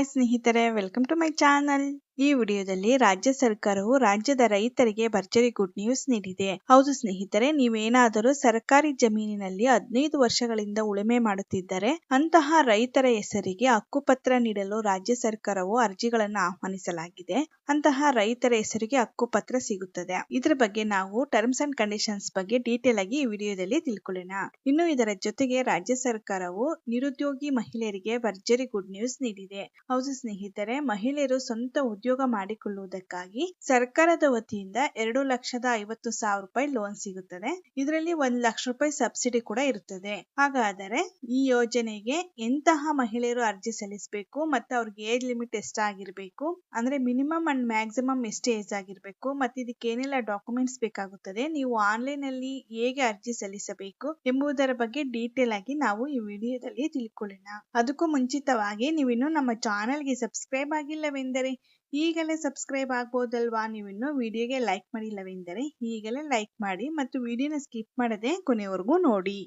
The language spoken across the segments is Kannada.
हाई स्नेहितरे वेलकम टू मई चानल ಈ ವಿಡಿಯೋದಲ್ಲಿ ರಾಜ್ಯ ಸರ್ಕಾರವು ರಾಜ್ಯದ ರೈತರಿಗೆ ಭರ್ಜರಿ ಗುಡ್ ನ್ಯೂಸ್ ನೀಡಿದೆ. ಹೌದು ಸ್ನೇಹಿತರೆ, ನೀವೇನಾದರೂ ಸರ್ಕಾರಿ ಜಮೀನಿನಲ್ಲಿ ಹದಿನೈದು ವರ್ಷಗಳಿಂದ ಉಳುಮೆ ಮಾಡುತ್ತಿದ್ದರೆ ಅಂತಹ ರೈತರ ಹೆಸರಿಗೆ ಹಕ್ಕುಪತ್ರ ನೀಡಲು ರಾಜ್ಯ ಸರ್ಕಾರವು ಅರ್ಜಿಗಳನ್ನು ಆಹ್ವಾನಿಸಲಾಗಿದೆ. ಅಂತಹ ರೈತರ ಹೆಸರಿಗೆ ಹಕ್ಕುಪತ್ರ ಸಿಗುತ್ತದೆ. ಇದರ ಬಗ್ಗೆ ನಾವು ಟರ್ಮ್ಸ್ ಅಂಡ್ ಕಂಡೀಷನ್ಸ್ ಬಗ್ಗೆ ಡೀಟೇಲ್ ಆಗಿ ಈ ವಿಡಿಯೋದಲ್ಲಿ ತಿಳ್ಕೊಳ್ಳೋಣ. ಇನ್ನು ಇದರ ಜೊತೆಗೆ ರಾಜ್ಯ ಸರ್ಕಾರವು ನಿರುದ್ಯೋಗಿ ಮಹಿಳೆಯರಿಗೆ ಭರ್ಜರಿ ಗುಡ್ ನ್ಯೂಸ್ ನೀಡಿದೆ. ಹೌದು ಸ್ನೇಹಿತರೆ, ಮಹಿಳೆಯರು ಸ್ವಂತ ಉದ್ಯೋಗ ಮಾಡಿಕೊಳ್ಳುವುದಕ್ಕಾಗಿ ಸರ್ಕಾರದ ವತಿಯಿಂದ ಎರಡು ಲಕ್ಷದ ಐವತ್ತು ಸಾವಿರ ರೂಪಾಯಿ ಲೋನ್ ಸಿಗುತ್ತದೆ. ಇದರಲ್ಲಿ ಒಂದ್ ಲಕ್ಷ ರೂಪಾಯಿ ಸಬ್ಸಿಡಿ ಕೂಡ ಇರುತ್ತದೆ ಹಾಗಾದರೆ ಈ ಯೋಜನೆಗೆ ಎಂತಹ ಮಹಿಳೆಯರು ಅರ್ಜಿ ಸಲ್ಲಿಸಬೇಕು ಮತ್ತೆ ಅವ್ರಿಗೆ ಏಜ್ ಲಿಮಿಟ್ ಎಷ್ಟಾಗಿರ್ಬೇಕು, ಅಂದ್ರೆ ಮಿನಿಮಮ್ ಅಂಡ್ ಮ್ಯಾಕ್ಸಿಮಮ್ ಎಷ್ಟು ಏಜ್ ಆಗಿರ್ಬೇಕು, ಮತ್ತೆ ಇದಕ್ಕೆ ಏನೆಲ್ಲ ಡಾಕ್ಯುಮೆಂಟ್ಸ್ ಬೇಕಾಗುತ್ತದೆ, ನೀವು ಆನ್ಲೈನ್ ಅಲ್ಲಿ ಹೇಗೆ ಅರ್ಜಿ ಸಲ್ಲಿಸಬೇಕು ಎಂಬುದರ ಬಗ್ಗೆ ಡೀಟೇಲ್ ಆಗಿ ನಾವು ಈ ವಿಡಿಯೋದಲ್ಲಿ ತಿಳ್ಕೊಳ್ಳೋಣ. ಅದಕ್ಕೂ ಮುಂಚಿತವಾಗಿ ನೀವಿನ್ನು ನಮ್ಮ ಚಾನೆಲ್ಗೆ ಸಬ್ಸ್ಕ್ರೈಬ್ ಆಗಿಲ್ಲವೆಂದರೆ ಈಗಲೇ ಸಬ್ಸ್ಕ್ರೈಬ್ ಆಗ್ಬೋದಲ್ವಾ ನೀವಿನ್ನು ವಿಡಿಯೋಗೆ ಲೈಕ್ ಮಾಡಿಲ್ಲವೆಂದರೆ ಈಗಲೇ ಲೈಕ್ ಮಾಡಿ ಮತ್ತು ವಿಡಿಯೋನ ಸ್ಕಿಪ್ ಮಾಡದೆ ಕೊನೆವರೆಗೂ ನೋಡಿ.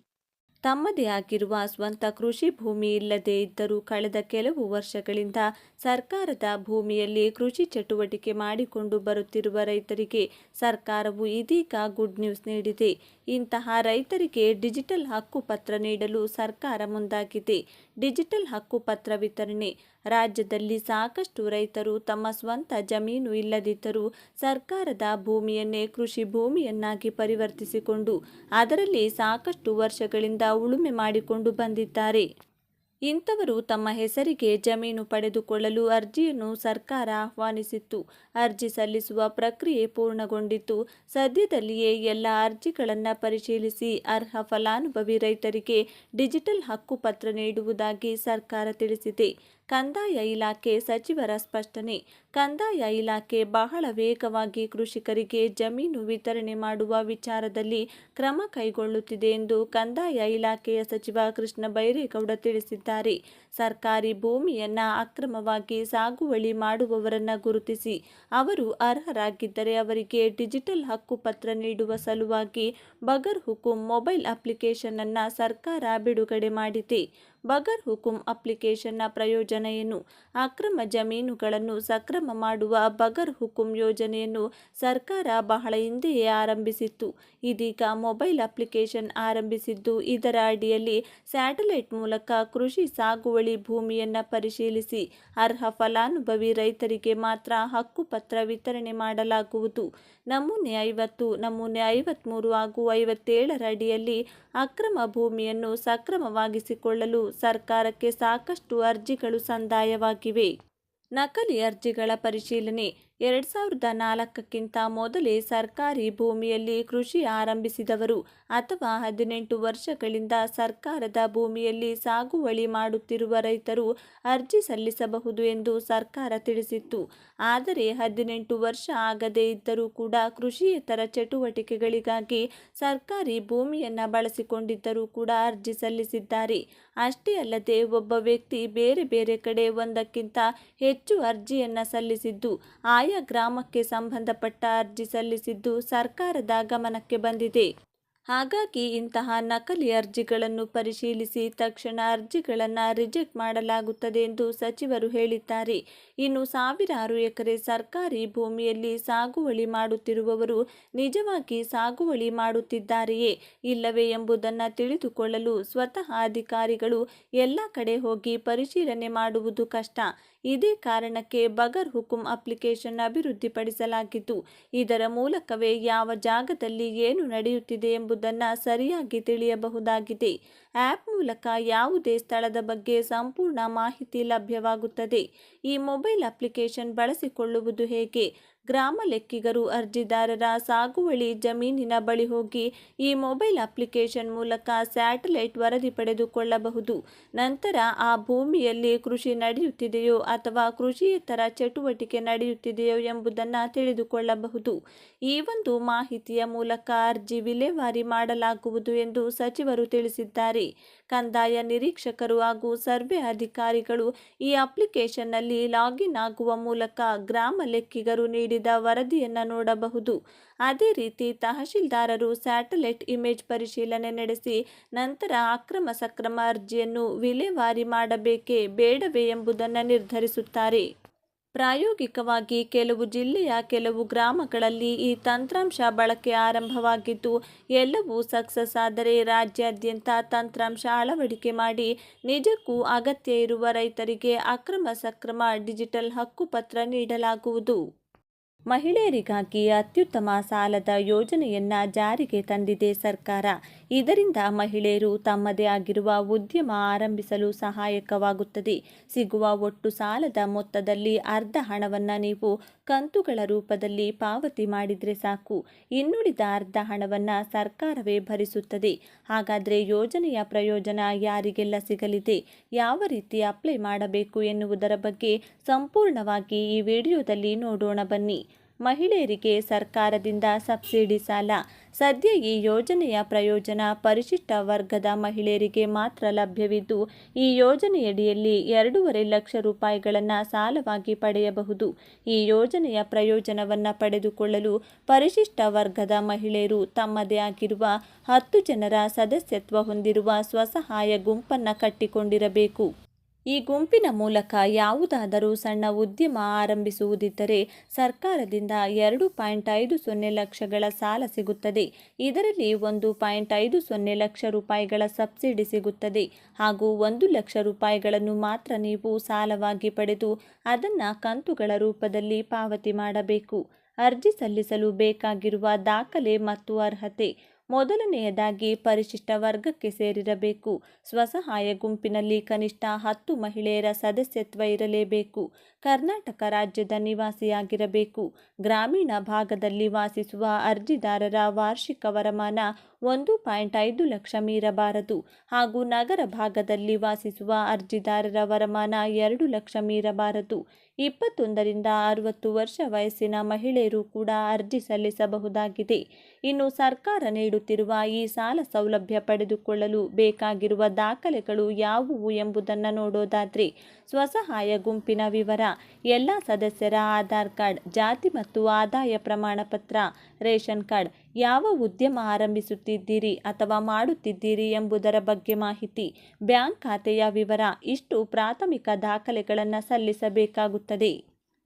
ತಮ್ಮದೇ ಆಗಿರುವ ಸ್ವಂತ ಕೃಷಿ ಭೂಮಿ ಇಲ್ಲದೇ ಇದ್ದರೂ ಕಳೆದ ಕೆಲವು ವರ್ಷಗಳಿಂದ ಸರ್ಕಾರದ ಭೂಮಿಯಲ್ಲಿ ಕೃಷಿ ಚಟುವಟಿಕೆ ಮಾಡಿಕೊಂಡು ಬರುತ್ತಿರುವ ರೈತರಿಗೆ ಸರ್ಕಾರವು ಇದೀಗ ಗುಡ್ ನ್ಯೂಸ್ ನೀಡಿದೆ. ಇಂತಹ ರೈತರಿಗೆ ಡಿಜಿಟಲ್ ಹಕ್ಕುಪತ್ರ ನೀಡಲು ಸರ್ಕಾರ ಮುಂದಾಗಿದೆ. ಡಿಜಿಟಲ್ ಹಕ್ಕುಪತ್ರ ವಿತರಣೆ. ರಾಜ್ಯದಲ್ಲಿ ಸಾಕಷ್ಟು ರೈತರು ತಮ್ಮ ಸ್ವಂತ ಜಮೀನು ಇಲ್ಲದಿದ್ದರೂ ಸರ್ಕಾರದ ಭೂಮಿಯನ್ನೇ ಕೃಷಿ ಭೂಮಿಯನ್ನಾಗಿ ಪರಿವರ್ತಿಸಿಕೊಂಡು ಅದರಲ್ಲಿ ಸಾಕಷ್ಟು ವರ್ಷಗಳಿಂದ ಉಳುಮೆ ಮಾಡಿಕೊಂಡು ಬಂದಿದ್ದಾರೆ. ಇಂಥವರು ತಮ್ಮ ಹೆಸರಿಗೆ ಜಮೀನು ಪಡೆದುಕೊಳ್ಳಲು ಅರ್ಜಿಯನ್ನು ಸರ್ಕಾರ ಆಹ್ವಾನಿಸಿತ್ತು. ಅರ್ಜಿ ಸಲ್ಲಿಸುವ ಪ್ರಕ್ರಿಯೆ ಪೂರ್ಣಗೊಂಡಿತ್ತು ಸದ್ಯದಲ್ಲಿಯೇ ಎಲ್ಲ ಅರ್ಜಿಗಳನ್ನು ಪರಿಶೀಲಿಸಿ ಅರ್ಹ ಫಲಾನುಭವಿ ರೈತರಿಗೆ ಡಿಜಿಟಲ್ ಹಕ್ಕುಪತ್ರ ನೀಡುವುದಾಗಿ ಸರ್ಕಾರ ತಿಳಿಸಿದೆ. ಕಂದಾಯ ಇಲಾಖೆ ಸಚಿವರ ಸ್ಪಷ್ಟನೆ, ಕಂದಾಯ ಇಲಾಖೆ ಬಹಳ ವೇಗವಾಗಿ ಕೃಷಿಕರಿಗೆ ಜಮೀನು ವಿತರಣೆ ಮಾಡುವ ವಿಚಾರದಲ್ಲಿ ಕ್ರಮ ಕೈಗೊಳ್ಳುತ್ತಿದೆ ಎಂದು ಕಂದಾಯ ಇಲಾಖೆಯ ಸಚಿವ ಕೃಷ್ಣ ಬೈರೇಗೌಡ ತಿಳಿಸಿದ್ದಾರೆ. ಸರ್ಕಾರಿ ಭೂಮಿಯನ್ನ ಅಕ್ರಮವಾಗಿ ಸಾಗುವಳಿ ಮಾಡುವವರನ್ನ ಗುರುತಿಸಿ ಅವರು ಅರ್ಹರಾಗಿದ್ದರೆ ಅವರಿಗೆ ಡಿಜಿಟಲ್ ಹಕ್ಕುಪತ್ರ ನೀಡುವ ಸಲುವಾಗಿ ಬಗರ್ ಹುಕುಂ ಮೊಬೈಲ್ ಅಪ್ಲಿಕೇಶನ್ ಅನ್ನ ಸರ್ಕಾರ ಬಿಡುಗಡೆ ಮಾಡಿದೆ. ಬಗರ್ ಹುಕುಂ ಅಪ್ಲಿಕೇಶನ್ನ ಪ್ರಯೋಜನ ಏನು? ಅಕ್ರಮ ಜಮೀನುಗಳನ್ನು ಸಕ್ರಮ ಮಾಡುವ ಬಗರ್ ಹುಕುಂ ಯೋಜನೆಯನ್ನು ಸರ್ಕಾರ ಬಹಳ ಹಿಂದೆಯೇ ಆರಂಭಿಸಿತ್ತು. ಇದೀಗ ಮೊಬೈಲ್ ಅಪ್ಲಿಕೇಶನ್ ಆರಂಭಿಸಿದ್ದು, ಇದರ ಅಡಿಯಲ್ಲಿ ಸ್ಯಾಟಲೈಟ್ ಮೂಲಕ ಕೃಷಿ ಸಾಗುವಳಿ ಭೂಮಿಯನ್ನು ಪರಿಶೀಲಿಸಿ, ಅರ್ಹ ಫಲಾನುಭವಿ ರೈತರಿಗೆ ಮಾತ್ರ ಹಕ್ಕುಪತ್ರ ವಿತರಣೆ ಮಾಡಲಾಗುವುದು. ನಮೂನೆ ಐವತ್ತು, ನಮೂನೆ ಐವತ್ಮೂರು ಹಾಗೂ ಐವತ್ತೇಳರ ಅಡಿಯಲ್ಲಿ ಅಕ್ರಮ ಭೂಮಿಯನ್ನು ಸಕ್ರಮವಾಗಿಸಿಕೊಳ್ಳಲು ಸರ್ಕಾರಕ್ಕೆ ಸಾಕಷ್ಟು ಅರ್ಜಿಗಳು ಸಂದಾಯವಾಗಿವೆ. ನಕಲಿ ಅರ್ಜಿಗಳ ಪರಿಶೀಲನೆ ಎರಡು ಸಾವಿರದ ನಾಲ್ಕಕ್ಕಿಂತ ಮೊದಲೇ ಸರ್ಕಾರಿ ಭೂಮಿಯಲ್ಲಿ ಕೃಷಿ ಆರಂಭಿಸಿದವರು ಅಥವಾ ಹದಿನೆಂಟು ವರ್ಷಗಳಿಂದ ಸರ್ಕಾರದ ಭೂಮಿಯಲ್ಲಿ ಸಾಗುವಳಿ ಮಾಡುತ್ತಿರುವ ರೈತರು ಅರ್ಜಿ ಸಲ್ಲಿಸಬಹುದು ಎಂದು ಸರ್ಕಾರ ತಿಳಿಸಿತ್ತು. ಆದರೆ ಹದಿನೆಂಟು ವರ್ಷ ಆಗದೇ ಇದ್ದರೂ ಕೂಡ ಕೃಷಿಯೇತರ ಚಟುವಟಿಕೆಗಳಿಗಾಗಿ ಸರ್ಕಾರಿ ಭೂಮಿಯನ್ನು ಬಳಸಿಕೊಂಡಿದ್ದರೂ ಕೂಡ ಅರ್ಜಿ ಸಲ್ಲಿಸಿದ್ದಾರೆ. ಅಷ್ಟೇ ಅಲ್ಲದೆ ಒಬ್ಬ ವ್ಯಕ್ತಿ ಬೇರೆ ಬೇರೆ ಕಡೆ ಒಂದಕ್ಕಿಂತ ಹೆಚ್ಚು ಅರ್ಜಿಯನ್ನು ಸಲ್ಲಿಸಿದ್ದು. ಆಯಾ ಗ್ರಾಮಕ್ಕೆ ಸಂಬಂಧಪಟ್ಟ ಅರ್ಜಿ ಸಲ್ಲಿಸಿದ್ದು ಸರ್ಕಾರದ ಗಮನಕ್ಕೆ ಬಂದಿದೆ. ಹಾಗಾಗಿ ಇಂತಹ ನಕಲಿ ಅರ್ಜಿಗಳನ್ನು ಪರಿಶೀಲಿಸಿ ತಕ್ಷಣ ಅರ್ಜಿಗಳನ್ನು ರಿಜೆಕ್ಟ್ ಮಾಡಲಾಗುತ್ತದೆ ಎಂದು ಸಚಿವರು ಹೇಳಿದ್ದಾರೆ. ಇನ್ನು ಸಾವಿರಾರು ಎಕರೆ ಸರ್ಕಾರಿ ಭೂಮಿಯಲ್ಲಿ ಸಾಗುವಳಿ ಮಾಡುತ್ತಿರುವವರು ನಿಜವಾಗಿ ಸಾಗುವಳಿ ಮಾಡುತ್ತಿದ್ದಾರೆಯೇ? ಇಲ್ಲವೇ ಎಂಬುದನ್ನು ತಿಳಿದುಕೊಳ್ಳಲು ಸ್ವತಃ ಅಧಿಕಾರಿಗಳು ಎಲ್ಲ ಕಡೆ ಹೋಗಿ ಪರಿಶೀಲನೆ ಮಾಡುವುದು ಕಷ್ಟ. ಇದೇ ಕಾರಣಕ್ಕೆ ಬಗರ್ ಹುಕುಂ ಅಪ್ಲಿಕೇಶನ್ ಅಭಿವೃದ್ಧಿಪಡಿಸಲಾಗಿದ್ದು, ಇದರ ಮೂಲಕವೇ ಯಾವ ಜಾಗದಲ್ಲಿ ಏನು ನಡೆಯುತ್ತಿದೆ ಎಂಬುದನ್ನು ಸರಿಯಾಗಿ ತಿಳಿಯಬಹುದಾಗಿದೆ. ಆ್ಯಪ್ ಮೂಲಕ ಯಾವುದೇ ಸ್ಥಳದ ಬಗ್ಗೆ ಸಂಪೂರ್ಣ ಮಾಹಿತಿ ಲಭ್ಯವಾಗುತ್ತದೆ. ಈ ಮೊಬೈಲ್ ಅಪ್ಲಿಕೇಶನ್ ಬಳಸಿಕೊಳ್ಳುವುದು ಹೇಗೆ? ಗ್ರಾಮ ಲೆಕ್ಕಿಗರು ಅರ್ಜಿದಾರರ ಸಾಗುವಳಿ ಜಮೀನಿನ ಬಳಿ ಹೋಗಿ ಈ ಮೊಬೈಲ್ ಅಪ್ಲಿಕೇಶನ್ ಮೂಲಕ ಸ್ಯಾಟಲೈಟ್ ವರದಿ ಪಡೆದುಕೊಳ್ಳಬಹುದು. ನಂತರ ಆ ಭೂಮಿಯಲ್ಲಿ ಕೃಷಿ ನಡೆಯುತ್ತಿದೆಯೋ ಅಥವಾ ಕೃಷಿಯೇತರ ಚಟುವಟಿಕೆ ನಡೆಯುತ್ತಿದೆಯೋ ಎಂಬುದನ್ನು ತಿಳಿದುಕೊಳ್ಳಬಹುದು. ಈ ಒಂದು ಮಾಹಿತಿಯ ಮೂಲಕ ಅರ್ಜಿ ವಿಲೇವಾರಿ ಮಾಡಲಾಗುವುದು ಎಂದು ಸಚಿವರು ತಿಳಿಸಿದ್ದಾರೆ. ಕಂದಾಯ ನಿರೀಕ್ಷಕರು ಹಾಗೂ ಸರ್ವೆ ಅಧಿಕಾರಿಗಳು ಈ ಅಪ್ಲಿಕೇಶನ್ನಲ್ಲಿ ಲಾಗಿನ್ ಆಗುವ ಮೂಲಕ ಗ್ರಾಮ ಲೆಕ್ಕಿಗರು ನೀಡಿ ನೀಡಿದ ವರದಿಯನ್ನು ನೋಡಬಹುದು. ಅದೇ ರೀತಿ ತಹಶೀಲ್ದಾರರು ಸ್ಯಾಟಲೈಟ್ ಇಮೇಜ್ ಪರಿಶೀಲನೆ ನಡೆಸಿ ನಂತರ ಅಕ್ರಮ ಸಕ್ರಮ ಅರ್ಜಿಯನ್ನು ವಿಲೇವಾರಿ ಮಾಡಬೇಕೇ ಬೇಡವೇ ಎಂಬುದನ್ನು ನಿರ್ಧರಿಸುತ್ತಾರೆ. ಪ್ರಾಯೋಗಿಕವಾಗಿ ಕೆಲವು ಜಿಲ್ಲೆಯ ಕೆಲವು ಗ್ರಾಮಗಳಲ್ಲಿ ಈ ತಂತ್ರಾಂಶ ಬಳಕೆ ಆರಂಭವಾಗಿದ್ದು, ಎಲ್ಲವೂ ಸಕ್ಸಸ್ ಆದರೆ ರಾಜ್ಯಾದ್ಯಂತ ತಂತ್ರಾಂಶ ಅಳವಡಿಕೆ ಮಾಡಿ ನಿಜಕ್ಕೂ ಅಗತ್ಯ ಇರುವ ರೈತರಿಗೆ ಅಕ್ರಮ ಸಕ್ರಮ ಡಿಜಿಟಲ್ ಹಕ್ಕುಪತ್ರ ನೀಡಲಾಗುವುದು. ಮಹಿಳೆಯರಿಗಾಗಿ ಅತ್ಯುತ್ತಮ ಸಾಲದ ಯೋಜನೆಯನ್ನ ಜಾರಿಗೆ ತಂದಿದೆ ಸರ್ಕಾರ. ಇದರಿಂದ ಮಹಿಳೆಯರು ತಮ್ಮದೇ ಆಗಿರುವ ಉದ್ಯಮ ಆರಂಭಿಸಲು ಸಹಾಯಕವಾಗುತ್ತದೆ. ಸಿಗುವ ಒಟ್ಟು ಸಾಲದ ಮೊತ್ತದಲ್ಲಿ ಅರ್ಧ ಹಣವನ್ನು ನೀವು ಕಂತುಗಳ ರೂಪದಲ್ಲಿ ಪಾವತಿ ಮಾಡಿದರೆ ಸಾಕು. ಇನ್ನುಳಿದ ಅರ್ಧ ಹಣವನ್ನು ಸರ್ಕಾರವೇ ಭರಿಸುತ್ತದೆ. ಹಾಗಾದರೆ ಯೋಜನೆಯ ಪ್ರಯೋಜನ ಯಾರಿಗೆಲ್ಲ ಸಿಗಲಿದೆ? ಯಾವ ರೀತಿ ಅಪ್ಲೈ ಮಾಡಬೇಕು ಎನ್ನುವುದರ ಬಗ್ಗೆ ಸಂಪೂರ್ಣವಾಗಿ ಈ ವಿಡಿಯೋದಲ್ಲಿ ನೋಡೋಣ ಬನ್ನಿ. ಮಹಿಳೆಯರಿಗೆ ಸರ್ಕಾರದಿಂದ ಸಬ್ಸಿಡಿ ಸಾಲ. ಸದ್ಯ ಈ ಯೋಜನೆಯ ಪ್ರಯೋಜನ ಪರಿಶಿಷ್ಟ ವರ್ಗದ ಮಹಿಳೆಯರಿಗೆ ಮಾತ್ರ ಲಭ್ಯವಿದ್ದು, ಈ ಯೋಜನೆಯಡಿಯಲ್ಲಿ ಎರಡೂವರೆ ಲಕ್ಷ ರೂಪಾಯಿಗಳನ್ನು ಸಾಲವಾಗಿ ಪಡೆಯಬಹುದು. ಈ ಯೋಜನೆಯ ಪ್ರಯೋಜನವನ್ನು ಪಡೆದುಕೊಳ್ಳಲು ಪರಿಶಿಷ್ಟ ವರ್ಗದ ಮಹಿಳೆಯರು ತಮ್ಮದೇ ಆಗಿರುವ ಹತ್ತು ಜನರ ಸದಸ್ಯತ್ವ ಹೊಂದಿರುವ ಸ್ವಸಹಾಯ ಗುಂಪನ್ನು ಕಟ್ಟಿಕೊಂಡಿರಬೇಕು. ಈ ಗುಂಪಿನ ಮೂಲಕ ಯಾವುದಾದರೂ ಸಣ್ಣ ಉದ್ಯಮ ಆರಂಭಿಸುವುದಿದ್ದರೆ ಸರ್ಕಾರದಿಂದ ಎರಡು ಪಾಯಿಂಟ್ ಐದು ಸೊನ್ನೆ ಲಕ್ಷಗಳ ಸಾಲ ಸಿಗುತ್ತದೆ. ಇದರಲ್ಲಿ ಒಂದು ಪಾಯಿಂಟ್ ಐದು ಸೊನ್ನೆ ಲಕ್ಷ ರೂಪಾಯಿಗಳ ಸಬ್ಸಿಡಿ ಸಿಗುತ್ತದೆ. ಹಾಗೂ ಒಂದು ಲಕ್ಷ ರೂಪಾಯಿಗಳನ್ನು ಮಾತ್ರ ನೀವು ಸಾಲವಾಗಿ ಪಡೆದು ಅದನ್ನು ಕಂತುಗಳ ರೂಪದಲ್ಲಿ ಪಾವತಿ ಮಾಡಬೇಕು. ಅರ್ಜಿ ಸಲ್ಲಿಸಲು ಬೇಕಾಗಿರುವ ದಾಖಲೆ ಮತ್ತು ಅರ್ಹತೆ ಮೊದಲನೆಯದಾಗಿ ಪರಿಶಿಷ್ಟ ವರ್ಗಕ್ಕೆ ಸೇರಿರಬೇಕು. ಸ್ವಸಹಾಯ ಗುಂಪಿನಲ್ಲಿ ಕನಿಷ್ಠ ಹತ್ತು ಮಹಿಳೆಯರ ಸದಸ್ಯತ್ವ ಇರಲೇಬೇಕು. ಕರ್ನಾಟಕ ರಾಜ್ಯದ ನಿವಾಸಿಯಾಗಿರಬೇಕು. ಗ್ರಾಮೀಣ ಭಾಗದಲ್ಲಿ ವಾಸಿಸುವ ಅರ್ಜಿದಾರರ ವಾರ್ಷಿಕ ವರಮಾನ ಒಂದು ಪಾಯಿಂಟ್ ಐದು ಲಕ್ಷ ಮೀರಬಾರದು. ಹಾಗೂ ನಗರ ಭಾಗದಲ್ಲಿ ವಾಸಿಸುವ ಅರ್ಜಿದಾರರ ವರಮಾನ ಎರಡು ಲಕ್ಷ ಮೀರಬಾರದು. ಇಪ್ಪತ್ತೊಂದರಿಂದ ಅರವತ್ತು ವರ್ಷ ವಯಸ್ಸಿನ ಮಹಿಳೆಯರು ಕೂಡ ಅರ್ಜಿ ಸಲ್ಲಿಸಬಹುದಾಗಿದೆ. ಇನ್ನು ಸರ್ಕಾರ ನೀಡುತ್ತಿರುವ ಈ ಸಾಲ ಸೌಲಭ್ಯ ಪಡೆದುಕೊಳ್ಳಲು ಬೇಕಾಗಿರುವ ದಾಖಲೆಗಳು ಯಾವುವು ಎಂಬುದನ್ನು ನೋಡೋದಾದರೆ, ಸ್ವಸಹಾಯ ಗುಂಪಿನ ವಿವರ, ಎಲ್ಲ ಸದಸ್ಯರ ಆಧಾರ್ ಕಾರ್ಡ್, ಜಾತಿ ಮತ್ತು ಆದಾಯ ಪ್ರಮಾಣ ಪತ್ರ ರೇಷನ್ ಕಾರ್ಡ್ ಯಾವ ಉದ್ಯಮ ಆರಂಭಿಸುತ್ತಿದ್ದೀರಿ ಅಥವಾ ಮಾಡುತ್ತಿದ್ದೀರಿ ಎಂಬುದರ ಬಗ್ಗೆ ಮಾಹಿತಿ ಬ್ಯಾಂಕ್ ಖಾತೆಯ ವಿವರ ಇಷ್ಟು ಪ್ರಾಥಮಿಕ ದಾಖಲೆಗಳನ್ನು ಸಲ್ಲಿಸಬೇಕಾಗುತ್ತದೆ.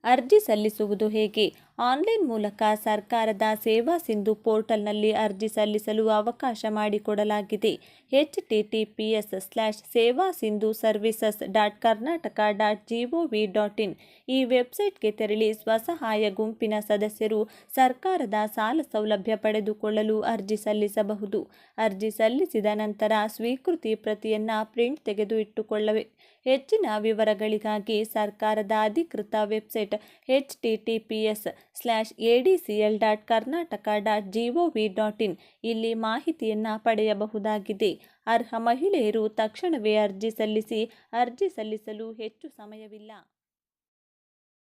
ಅರ್ಜಿ ಸಲ್ಲಿಸುವುದು ಹೇಗೆ? ಆನ್ಲೈನ್ ಮೂಲಕ ಸರ್ಕಾರದ ಸೇವಾ ಸಿಂಧು ಪೋರ್ಟಲ್ನಲ್ಲಿ ಅರ್ಜಿ ಸಲ್ಲಿಸಲು ಅವಕಾಶ ಮಾಡಿಕೊಡಲಾಗಿದೆ. H T T P S slash Seva Sindhu services dot Karnataka dot G O V dot in ಈ ವೆಬ್ಸೈಟ್ಗೆ ತೆರಳಿ ಸ್ವಸಹಾಯ ಗುಂಪಿನ ಸದಸ್ಯರು ಸರ್ಕಾರದ ಸಾಲ ಸೌಲಭ್ಯ ಪಡೆದುಕೊಳ್ಳಲು ಅರ್ಜಿ ಸಲ್ಲಿಸಬಹುದು. ಅರ್ಜಿ ಸಲ್ಲಿಸಿದ ನಂತರ ಸ್ವೀಕೃತಿ ಪ್ರತಿಯನ್ನು ಪ್ರಿಂಟ್ ತೆಗೆದು ಇಟ್ಟುಕೊಳ್ಳವೆ ಹೆಚ್ಚಿನ ವಿವರಗಳಿಗಾಗಿ ಸರ್ಕಾರದ ಅಧಿಕೃತ website H T T P S slash A D C L dot Karnataka dot G O V dot in ಇಲ್ಲಿ ಮಾಹಿತಿಯನ್ನು ಪಡೆಯಬಹುದಾಗಿದೆ. ಅರ್ಹ ಮಹಿಳೆಯರು ತಕ್ಷಣವೇ ಅರ್ಜಿ ಸಲ್ಲಿಸಿ, ಅರ್ಜಿ ಸಲ್ಲಿಸಲು ಹೆಚ್ಚು ಸಮಯವಿಲ್ಲ.